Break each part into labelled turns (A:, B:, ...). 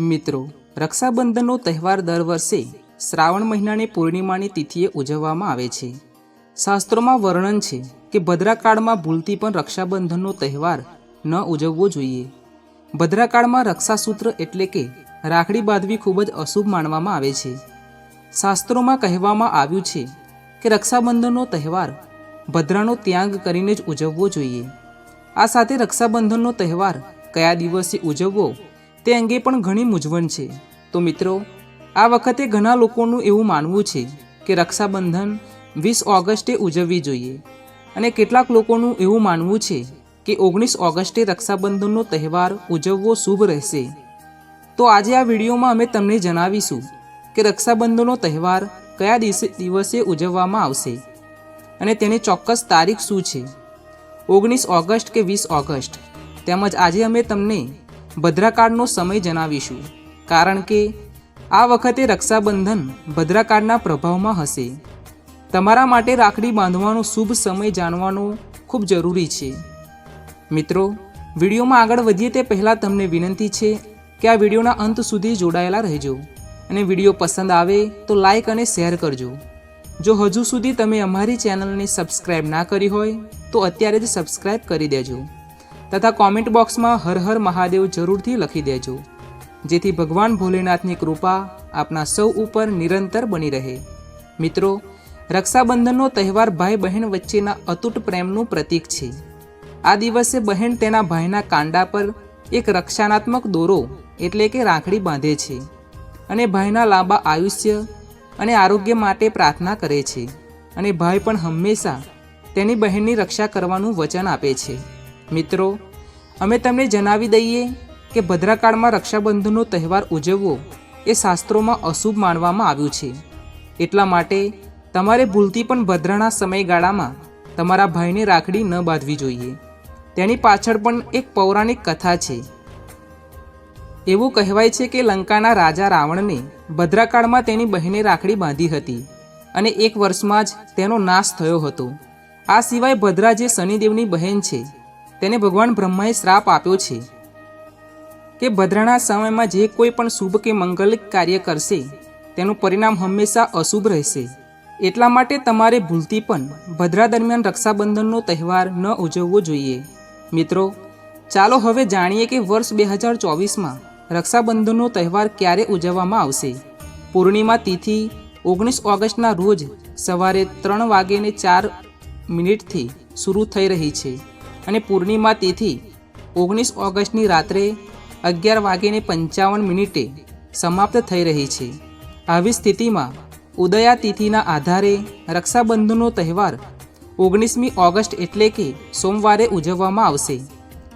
A: મિત્રો, રક્ષાબંધનનો તહેવાર દર વર્ષે શ્રાવણ મહિનાની પૂર્ણિમાની તિથિએ ઉજવવામાં આવે છે. શાસ્ત્રોમાં વર્ણન છે કે ભદ્રાકાળમાં ભૂલથી પણ રક્ષાબંધનનો તહેવાર ન ઉજવવો જોઈએ. ભદ્રાકાળમાં રક્ષાસૂત્ર એટલે કે રાખડી બાંધવી ખૂબ જ અશુભ માનવામાં આવે છે. શાસ્ત્રોમાં કહેવામાં આવ્યું છે કે રક્ષાબંધનનો તહેવાર ભદ્રાનો ત્યાગ કરીને જ ઉજવવો જોઈએ. આ સાથે રક્ષાબંધનનો તહેવાર કયા દિવસે ઉજવવો તે અંગે પણ ઘણી મૂંઝવણ છે. તો મિત્રો, આ વખતે ઘણા લોકોનું એવું માનવું છે કે રક્ષાબંધન વીસ ઓગસ્ટે ઉજવવી જોઈએ. અને કેટલાક લોકોનું એવું માનવું છે કે ઓગણીસ ઓગસ્ટે રક્ષાબંધનનો તહેવાર ઉજવવો શુભ રહેશે. તો આજે આ વિડીયોમાં અમે તમને જણાવીશું કે રક્ષાબંધનનો તહેવાર કયા દિવસે દિવસે ઉજવવામાં આવશે અને તેની ચોક્કસ તારીખ શું છે. ઓગણીસ ઓગસ્ટ કે વીસ ઓગસ્ટ? તેમજ આજે અમે તમને ભદ્રાકાળનો સમય જણાવીશું. કારણ કે આ વખતે રક્ષાબંધન ભદ્રાકાળના પ્રભાવમાં હશે. તમારા માટે રાખડી બાંધવાનો શુભ સમય જાણવાનો ખૂબ જરૂરી છે. મિત્રો, વિડીયોમાં આગળ વધીએ તે પહેલાં તમને વિનંતી છે કે આ વિડીયોના અંત સુધી જોડાયેલા રહેજો અને વીડિયો પસંદ આવે તો લાઈક અને શેર કરજો. જો હજુ સુધી તમે અમારી ચેનલને સબસ્ક્રાઈબ ના કરી હોય તો અત્યારે જ સબસ્ક્રાઈબ કરી દેજો. તથા કોમેન્ટ બોક્સમાં હર હર મહાદેવ જરૂરથી લખી દેજો. જેથી ભગવાન ભોલેનાથની કૃપા આપના સૌ ઉપર નિરંતર બની રહે. મિત્રો, રક્ષાબંધનનો તહેવાર ભાઈ બહેન વચ્ચેના અતૂટ પ્રેમનું પ્રતીક છે. આ દિવસે બહેન તેના ભાઈના કાંડા પર એક રક્ષાનાત્મક દોરો એટલે કે રાખડી બાંધે છે અને ભાઈના લાંબા આયુષ્ય અને આરોગ્ય માટે પ્રાર્થના કરે છે. અને ભાઈ પણ હંમેશા તેની બહેનની રક્ષા કરવાનું વચન આપે છે. મિત્રો, અમે તમને જણાવી દઈએ કે ભદ્રાકાળમાં રક્ષાબંધનનો તહેવાર ઉજવવો એ શાસ્ત્રોમાં અશુભ માનવામાં આવ્યું છે. એટલા માટે તમારે ભૂલથી પણ ભદ્રાના સમયગાળામાં તમારા ભાઈને રાખડી ન બાંધવી જોઈએ. તેની પાછળ પણ એક પૌરાણિક કથા છે. એવું કહેવાય છે કે લંકાના રાજા રાવણને ભદ્રાકાળમાં તેની બહેને રાખડી બાંધી હતી અને એક વર્ષમાં જ તેનો નાશ થયો હતો. આ સિવાય ભદ્રા જે શનિદેવની બહેન છે તેને ભગવાન બ્રહ્માએ શ્રાપ આપ્યો છે કે ભદ્રાના સમયમાં જે કોઈ પણ શુભ કે મંગલિક કાર્ય કરશે, તેનું પરિણામ હંમેશા અશુભ રહેશે. એટલા માટે તમારે ભૂલથી પણ ભદ્રા દરમિયાન રક્ષાબંધનનો તહેવાર ન ઉજવવો જોઈએ. મિત્રો, ચાલો હવે જાણીએ કે વર્ષ બે હજાર ચોવીસમાં રક્ષાબંધનનો તહેવાર ક્યારે ઉજવવામાં આવશે. પૂર્ણિમા તિથિ ઓગણીસ ઓગસ્ટના રોજ સવારે ત્રણ વાગ્યે ચાર મિનિટથી શરૂ થઈ રહી છે. અને પૂર્ણિમા તિથિ ઓગણીસ ઓગસ્ટની રાત્રે અગિયાર વાગીને પંચાવન મિનિટે સમાપ્ત થઈ રહી છે. આવી સ્થિતિમાં ઉદયા તિથિના આધારે રક્ષાબંધનનો તહેવાર ઓગણીસમી ઓગસ્ટ એટલે કે સોમવારે ઉજવવામાં આવશે.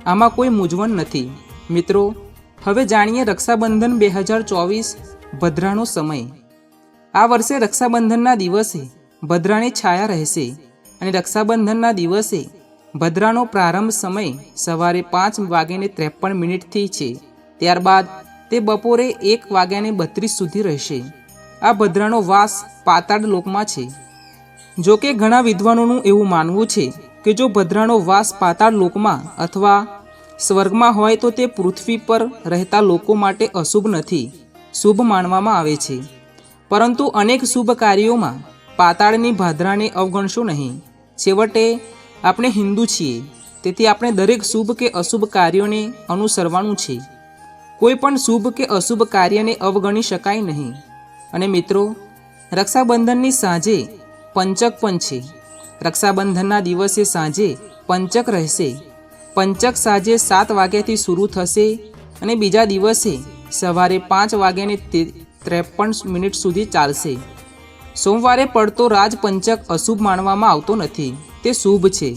A: આમાં કોઈ મૂંઝવણ નથી. મિત્રો, હવે જાણીએ રક્ષાબંધન બે હજાર ચોવીસ ભદ્રાનો સમય. આ વર્ષે રક્ષાબંધનના દિવસે ભદ્રાની છાયા રહેશે અને રક્ષાબંધનના દિવસે ભદ્રાનો પ્રારંભ સમય સવારે પાંચ વાગ્યાને ત્રેપન મિનિટથી છે. ત્યારબાદ તે બપોરે એક વાગ્યાને બત્રીસ સુધી રહેશે. આ ભદ્રાનો વાસ પાતાળ લોકમાં છે. જો કે ઘણા વિદ્વાનોનું એવું માનવું છે કે જો ભદ્રાનો વાસ પાતાળ લોકમાં અથવા સ્વર્ગમાં હોય તો તે પૃથ્વી પર રહેતા લોકો માટે અશુભ નથી, શુભ માનવામાં આવે છે. પરંતુ અનેક શુભ કાર્યોમાં પાતાળની ભાદરાને અવગણશો નહીં. છેવટે આપણે હિન્દુ છીએ, તેથી આપણે દરેક શુભ કે અશુભ કાર્યોને અનુસરવાનું છે. કોઈ પણ શુભ કે અશુભ કાર્યને અવગણી શકાય નહીં. અને મિત્રો, રક્ષાબંધનની સાંજે પંચક પણ છે. રક્ષાબંધનના દિવસે સાંજે પંચક રહેશે. પંચક સાંજે સાત વાગ્યાથી શરૂ થશે અને બીજા દિવસે સવારે પાંચ વાગ્યાને ત્રેપન મિનિટ સુધી ચાલશે. સોમવારે પડતો રાજપંચક અશુભ માનવામાં આવતો નથી. તે શુભ છે.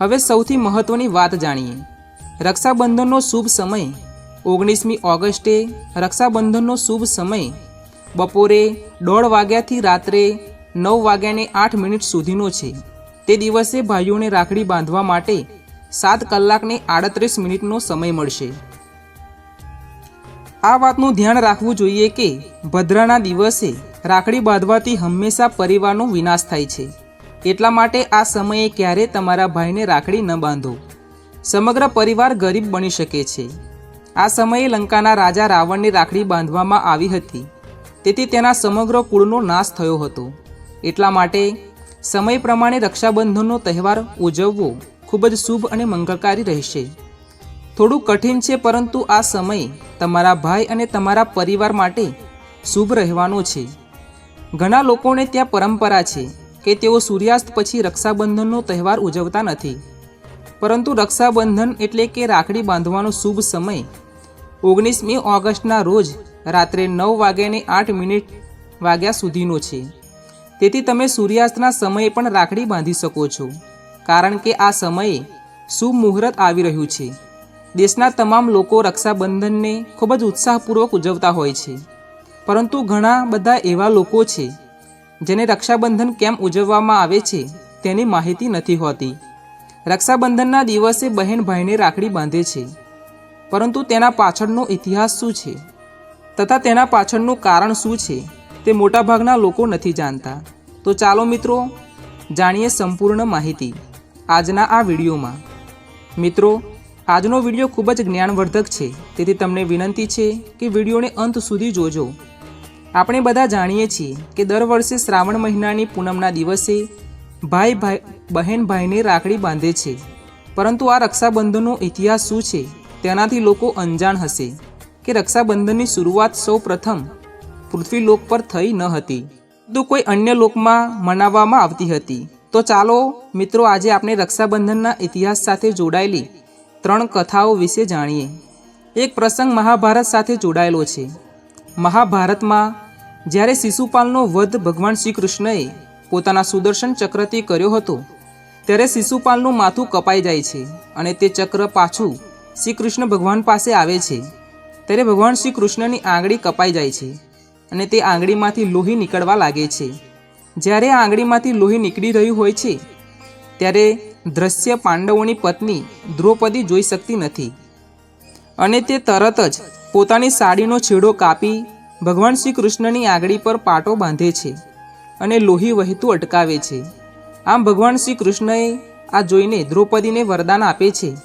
A: હવે સૌથી મહત્ત્વની વાત જાણીએ. રક્ષાબંધનનો શુભ સમય ઓગણીસમી ઓગસ્ટે રક્ષાબંધનનો શુભ સમય બપોરે દોઢ વાગ્યાથી રાત્રે નવ વાગ્યાને આઠ મિનિટ સુધીનો છે. તે દિવસે ભાઈઓને રાખડી બાંધવા માટે સાત કલાકને આડત્રીસ મિનિટનો સમય મળશે. આ વાતનું ધ્યાન રાખવું જોઈએ કે ભદ્રાના દિવસે રાખડી બાંધવાથી હંમેશા પરિવારનો વિનાશ થાય છે. એટલા માટે આ સમયે ક્યારે તમારા ભાઈને રાખડી ન બાંધો. સમગ્ર પરિવાર ગરીબ બની શકે છે. આ સમયે લંકાના રાજા રાવણને રાખડી બાંધવામાં આવી હતી. તેથી તેના સમગ્ર કુળનો નાશ થયો હતો. એટલા માટે સમય પ્રમાણે રક્ષાબંધનનો તહેવાર ઉજવવો ખૂબ જ શુભ અને મંગળકારી રહેશે. થોડું કઠિન છે પરંતુ આ સમય તમારા ભાઈ અને તમારા પરિવાર માટે શુભ રહેવાનો છે. ઘણા લોકોને ત્યાં પરંપરા છે. કે તેઓ સૂર્યાસ્ત પછી રક્ષાબંધનનો તહેવાર ઉજવતા નથી. પરંતુ રક્ષાબંધન એટલે કે રાખડી બાંધવાનો શુભ સમય. ઓગણીસમી ઓગસ્ટના રોજ રાત્રે નવ વાગ્યાને આઠ મિનિટ વાગ્યા સુધીનો છે. તેથી તમે સૂર્યાસ્તના સમયે પણ રાખડી બાંધી શકો છો. કારણ કે આ સમયે શુભ મુહૂર્ત આવી રહ્યું છે. દેશના તમામ લોકો રક્ષાબંધનને ખૂબ જ ઉત્સાહપૂર્વક ઉજવતા હોય છે. પરંતુ ઘણા બધા એવા લોકો છે જેને રક્ષાબંધન કેમ ઉજવવામાં આવે છે તેની માહિતી નથી હોતી. રક્ષાબંધનના દિવસે બહેન ભાઈને રાખડી બાંધે છે. પરંતુ તેના પાછળનો ઇતિહાસ શું છે? તથા તેના પાછળનું કારણ શું છે? તે મોટાભાગના લોકો નથી જાણતા. તો ચાલો મિત્રો, જાણીએ સંપૂર્ણ માહિતી આજના આ વિડીયોમાં. મિત્રો, આજનો વીડિયો ખૂબ જ જ્ઞાનવર્ધક છે. તેથી તમને વિનંતી છે કે વિડીયોને અંત સુધી જોજો. આપણે બધા જાણીએ છીએ કે દર વર્ષે શ્રાવણ મહિનાની પૂનમના દિવસે ભાઈ ભાઈ, બહેન ભાઈને રાખડી બાંધે છે. પરંતુ આ રક્ષાબંધનનો ઇતિહાસ શું છે? તેનાથી લોકો અંજાણ હશે કે રક્ષાબંધનની શરૂઆત સૌ પ્રથમ પૃથ્વીલોક પર થઈ ન હતી. તો કોઈ અન્ય લોકમાં મનાવવામાં આવતી હતી. તો ચાલો મિત્રો, આજે આપણે રક્ષાબંધનના ઇતિહાસ સાથે જોડાયેલી ત્રણ કથાઓ વિશે જાણીએ. એક પ્રસંગ મહાભારત સાથે જોડાયેલો છે. મહાભારતમાં જ્યારે શિશુપાલનો વધ ભગવાન શ્રી કૃષ્ણએ પોતાના સુદર્શન ચક્રથી કર્યો હતો, ત્યારે શિશુપાલનું માથું કપાઈ જાય છે અને તે ચક્ર પાછું શ્રી કૃષ્ણ ભગવાન પાસે આવે છે. ત્યારે ભગવાન શ્રી કૃષ્ણની આંગળી કપાઈ જાય છે અને તે આંગળીમાંથી લોહી નીકળવા લાગે છે. જ્યારે આંગળીમાંથી લોહી નીકળી રહ્યું હોય છે, ત્યારે દ્રશ્ય પાંડવોની પત્ની દ્રૌપદી જોઈ શકતી નથી અને તે તરત જ પોતાની સાડીનો છેડો કાપી ભગવાન શ્રી કૃષ્ણની આંગળી પર પાટો બાંધે છે અને લોહી વહેતું અટકાવે છે. આમ ભગવાન શ્રી કૃષ્ણએ આ જોઈને દ્રૌપદીને વરદાન આપે છે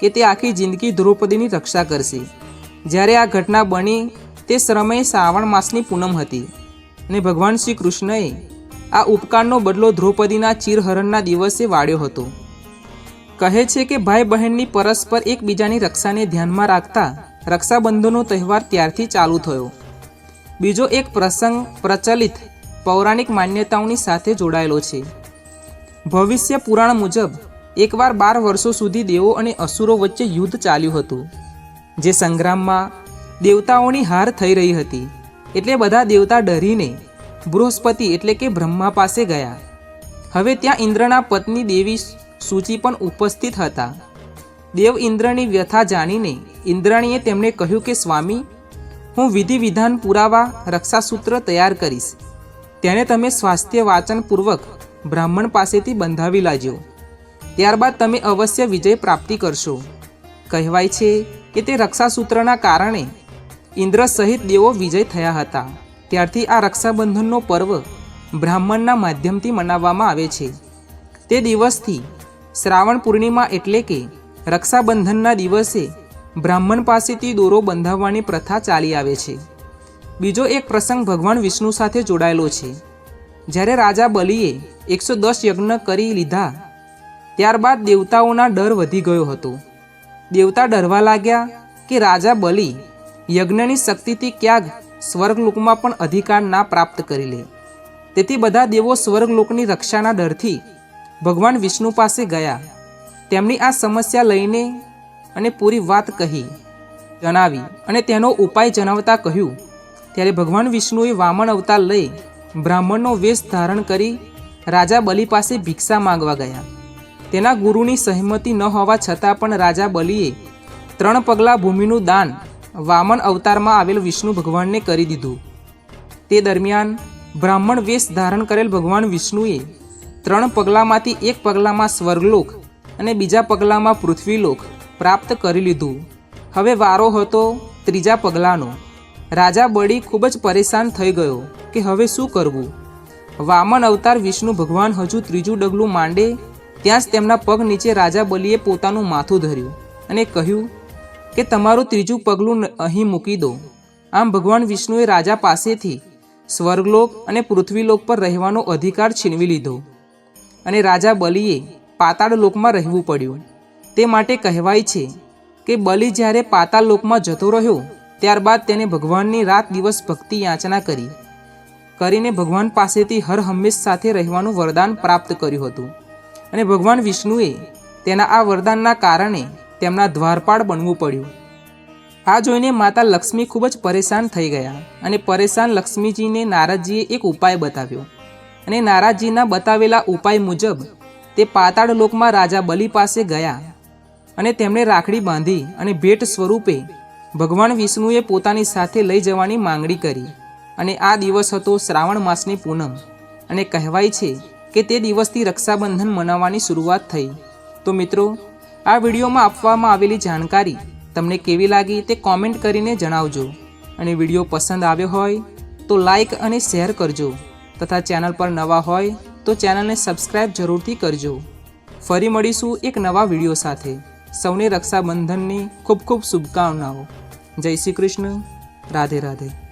A: કે તે આખી જિંદગી દ્રૌપદીની રક્ષા કરશે. જ્યારે આ ઘટના બની, તે સમયે શ્રાવણ માસની પૂનમ હતી અને ભગવાન શ્રી કૃષ્ણએ આ ઉપકારનો બદલો દ્રૌપદીના ચીરહરણના દિવસે વાળ્યો હતો. કહે છે કે ભાઈ બહેનની પરસ્પર એકબીજાની રક્ષાને ધ્યાનમાં રાખતા રક્ષાબંધનનો તહેવાર ત્યારથી ચાલુ થયો. બીજો એક પ્રસંગ પ્રચલિત પૌરાણિક માન્યતાઓની સાથે જોડાયેલો છે. ભવિષ્ય પુરાણ મુજબ, એકવાર બાર વર્ષો સુધી દેવો અને અસુરો વચ્ચે યુદ્ધ ચાલ્યું હતું, જે સંગ્રામમાં દેવતાઓની હાર થઈ રહી હતી. એટલે બધા દેવતા ડરીને બૃહસ્પતિ એટલે કે બ્રહ્મા પાસે ગયા. હવે ત્યાં ઇન્દ્રના પત્ની દેવી સૂચિ પણ ઉપસ્થિત હતા. દેવ ઇન્દ્રની વ્યથા જાણીને ઇન્દ્રાણીએ તેમણે કહ્યું કે, સ્વામી, હું વિધિ વિધાન પુરાવા રક્ષાસૂત્ર તૈયાર કરીશ. તેને તમે સ્વાસ્થ્ય વાચનપૂર્વક બ્રાહ્મણ પાસેથી બંધાવી લાજો. ત્યારબાદ તમે અવશ્ય વિજય પ્રાપ્તિ કરશો. કહેવાય છે કે તે રક્ષાસૂત્રના કારણે ઇન્દ્ર સહિત દેવો વિજય થયા હતા. ત્યારથી આ રક્ષાબંધનનો પર્વ બ્રાહ્મણના માધ્યમથી મનાવવામાં આવે છે. તે દિવસથી શ્રાવણ પૂર્ણિમા એટલે કે રક્ષાબંધનના દિવસે બ્રાહ્મણ પાસેથી દોરો બંધાવવાની પ્રથા ચાલી આવે છે. બીજો એક પ્રસંગ ભગવાન વિષ્ણુ સાથે જોડાયેલો છે. જ્યારે રાજા બલિએ એકસો દસ યજ્ઞ કરી લીધા, ત્યારબાદ દેવતાઓના ડર વધી ગયો હતો. દેવતા ડરવા લાગ્યા કે રાજા બલિ યજ્ઞની શક્તિથી ક્યાંક સ્વર્ગલોકમાં પણ અધિકાર ના પ્રાપ્ત કરી લે. તેથી બધા દેવો સ્વર્ગલોકની રક્ષાના ડરથી ભગવાન વિષ્ણુ પાસે ગયા. તેમની આ સમસ્યા લઈને અને પૂરી વાત કહી, જણાવી અને તેનો ઉપાય જણાવતા કહ્યું. ત્યારે ભગવાન વિષ્ણુએ વામન અવતાર લઈ બ્રાહ્મણનો વેશ ધારણ કરી રાજા બલિ પાસે ભિક્ષા માંગવા ગયા. તેના ગુરુની સહમતિ ન હોવા છતાં પણ રાજા બલિએ ત્રણ પગલાં ભૂમિનું દાન વામન અવતારમાં આવેલ વિષ્ણુ ભગવાનને કરી દીધું. તે દરમિયાન બ્રાહ્મણ વેશ ધારણ કરેલ ભગવાન વિષ્ણુએ ત્રણ પગલામાંથી એક પગલામાં સ્વર્ગલોક અને બીજા પગલામાં પૃથ્વીલોક પ્રાપ્ત કરી લીધું. હવે વારો હતો ત્રીજા પગલાંનો. રાજા બળી ખૂબ જ પરેશાન થઈ ગયો કે હવે શું કરવું? વામન અવતાર વિષ્ણુ ભગવાન હજુ ત્રીજું ડગલું માંડે, ત્યાં જ તેમના પગ નીચે રાજા બલિએ પોતાનું માથું ધર્યું અને કહ્યું કે તમારું ત્રીજું પગલું અહીં મૂકી દો. આમ ભગવાન વિષ્ણુએ રાજા પાસેથી સ્વર્ગલોક અને પૃથ્વીલોક પર રહેવાનો અધિકાર છીનવી લીધો અને રાજા બલિએ પાતાળ લોકમાં રહેવું પડ્યું. તે માટે કહેવાય છે કે બલિ જ્યારે પાતાળ લોકમાં જતો રહ્યો, ત્યારબાદ તેને ભગવાનની રાત દિવસ ભક્તિ યાચના કરી. કરીને ભગવાન પાસેથી હર હંમેશ સાથે રહેવાનું વરદાન પ્રાપ્ત કર્યું હતું. અને ભગવાન વિષ્ણુએ તેના આ વરદાનના કારણે તેમના દ્વારપાળ બનવું પડ્યું. આ જોઈને માતા લક્ષ્મી ખૂબ જ પરેશાન થઈ ગયા અને પરેશાન લક્ષ્મીજીને નારદજીએ એક ઉપાય બતાવ્યો. અને નારાજજીના બતાવેલા ઉપાય મુજબ તે પાતાળ લોકમાં રાજા બલિ પાસે ગયા અને તેમણે રાખડી બાંધી અને ભેટ સ્વરૂપે ભગવાન વિષ્ણુએ પોતાની સાથે લઈ જવાની માંગણી કરી અને આ દિવસ હતો શ્રાવણ માસની પૂનમ અને કહેવાય છે કે તે દિવસથી રક્ષાબંધન મનાવવાની શરૂઆત થઈ. તો મિત્રો, આ વિડીયોમાં આપવામાં આવેલી જાણકારી તમને કેવી લાગી તે કોમેન્ટ કરીને જણાવજો. અને વીડિયો પસંદ આવ્યો હોય તો લાઈક અને શેર કરજો તથા ચેનલ પર નવા હોય તો ચેનલને સબસ્ક્રાઈબ જરૂરથી કરજો. ફરી મળીશું એક નવા વીડિયો સાથે. સૌને રક્ષાબંધનની ખૂબ ખૂબ શુભકામનાઓ. જય શ્રી કૃષ્ણ. રાધે રાધે.